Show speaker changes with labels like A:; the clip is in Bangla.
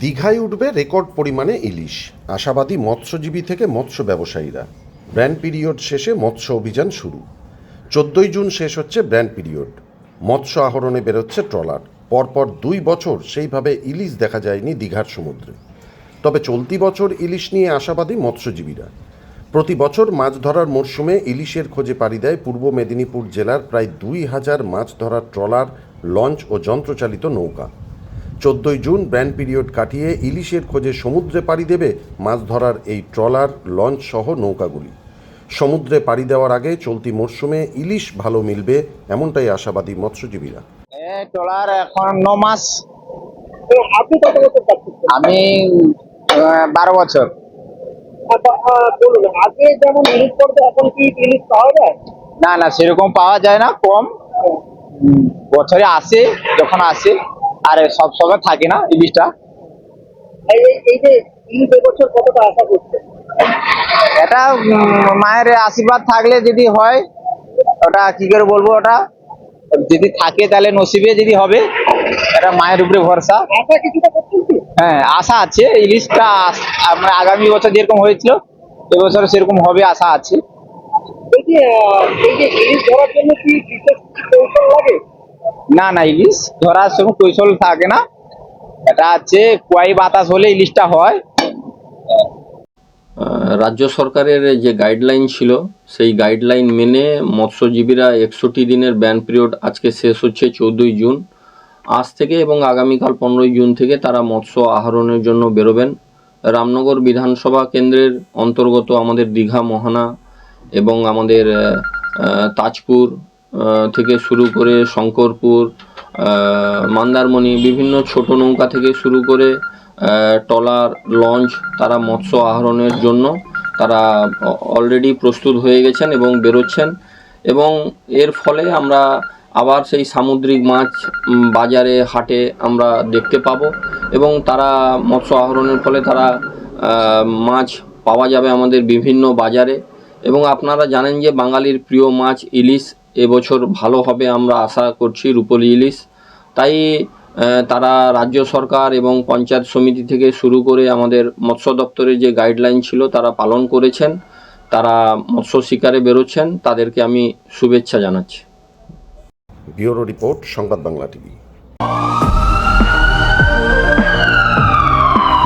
A: দীঘায় উঠবে রেকর্ড পরিমাণে ইলিশ। আশাবাদী মৎস্যজীবী থেকে মৎস্য ব্যবসায়ীরা। ব্র্যান্ড পিরিয়ড শেষে মৎস্য অভিযান শুরু। চোদ্দোই জুন শেষ হচ্ছে ব্র্যান্ড পিরিয়ড। মৎস্য আহরণে বেরোচ্ছে ট্রলার। পরপর দুই বছর সেইভাবে ইলিশ দেখা যায়নি দীঘার সমুদ্রে। তবে চলতি বছর ইলিশ নিয়ে আশাবাদী মৎস্যজীবীরা। প্রতি বছর মাছ ধরার মরশুমে ইলিশের খোঁজে পাড়ি দেয় পূর্ব মেদিনীপুর জেলার প্রায় দুই হাজার মাছ ধরার ট্রলার, লঞ্চ ও যন্ত্রচালিত নৌকা। চোদ্দই জুন ব্র্যান্ড পিরিয়ড কাটিয়ে ইলিশের খোঁজে সমুদ্রে পাড়ি দেবে মাছ ধরার এই ট্রলার লঞ্চ সহ নৌকাগুলি। সমুদ্রে পাড়ি দেওয়ার আগে চলতি মরশুমে ইলিশ ভালো মিলবে এমনটাই আশাবাদী মৎস্যজীবীরা।
B: এ ট্রলার এখন ন মাস। আমি বারো বছর।
C: আচ্ছা, আহ, বলুন আগে যেমন ইলিশ করবে এখন কি ইলিশ পাওয়া যায়?
B: না না সেরকম পাওয়া যায় না কম। বছরে আসে যখন আসে। আর সব সময় থাকে না ইলিশটা
C: এই যে ইলিশ এবছর কতটা আশা করছে
B: এটা মায়ের আশীর্বাদ থাকলে যদি হয় ওটা কি করে বলব ওটা? যদি থাকে তাহলে নসিবে যদি হবে এটা মায়ের উপরে ভরসা। হ্যাঁ আশা আছে ইলিশটা আমরা আগামী বছর যেরকম হয়েছিল এবছর সেরকম হবে আশা আছে।
C: এই যে আহ, এই যে ইলিশ ধরার জন্য কি বিশেষ কৌশল লাগে?
B: না না, ইলিশ ধরার সময় কৈশল থাকে না। এটা হচ্ছে কুয়াই বাতাস হলে ইলিশটা হয়।
D: রাজ্য সরকারের যে গাইডলাইন ছিল, সেই গাইডলাইন মেনে মৎস্যজীবীরা একষট্টি দিনের ব্যান পিরিয়ড আজকে শেষ হচ্ছে চৌদ্দই জুন। আজ থেকে এবং আগামীকাল পনেরোই জুন থেকে তারা মৎস্য আহরণের জন্য বেরোবেন। রামনগর বিধানসভা কেন্দ্রের অন্তর্গত আমাদের দীঘা, মোহনা এবং আমাদের তাজপুর থেকে শুরু করে শঙ্করপুর মন্দারমণি বিভিন্ন ছোট নৌকা থেকে শুরু করে আহ, ট্রলার লঞ্চ তারা মৎস্য আহরণের জন্য তারা অলরেডি প্রস্তুত হয়ে গেছেন এবং বেরোচ্ছেন। এবং এর ফলে আমরা আবার সেই সামুদ্রিক মাছ বাজারে হাটে আমরা দেখতে পাবো এবং তারা মৎস্য আহরণের ফলে তারা মাছ পাওয়া যাবে আমাদের বিভিন্ন বাজারে। এবং আপনারা জানেন যে বাঙালির প্রিয় মাছ ইলিশ এবছর ভালো হবে আমরা আশা করছি রূপলি ইলিশ। তাই তারা রাজ্য সরকার এবং পঞ্চায়েত সমিতি থেকে শুরু করে আমাদের মৎস্য দপ্তরের যে গাইডলাইন ছিল, তারা পালন করেছেন। তারা মৎস্য শিকারে বেরোচ্ছেন। তাদেরকে আমি শুভেচ্ছা জানাচ্ছি।
A: Bureau report, Sangbad Bangla TV.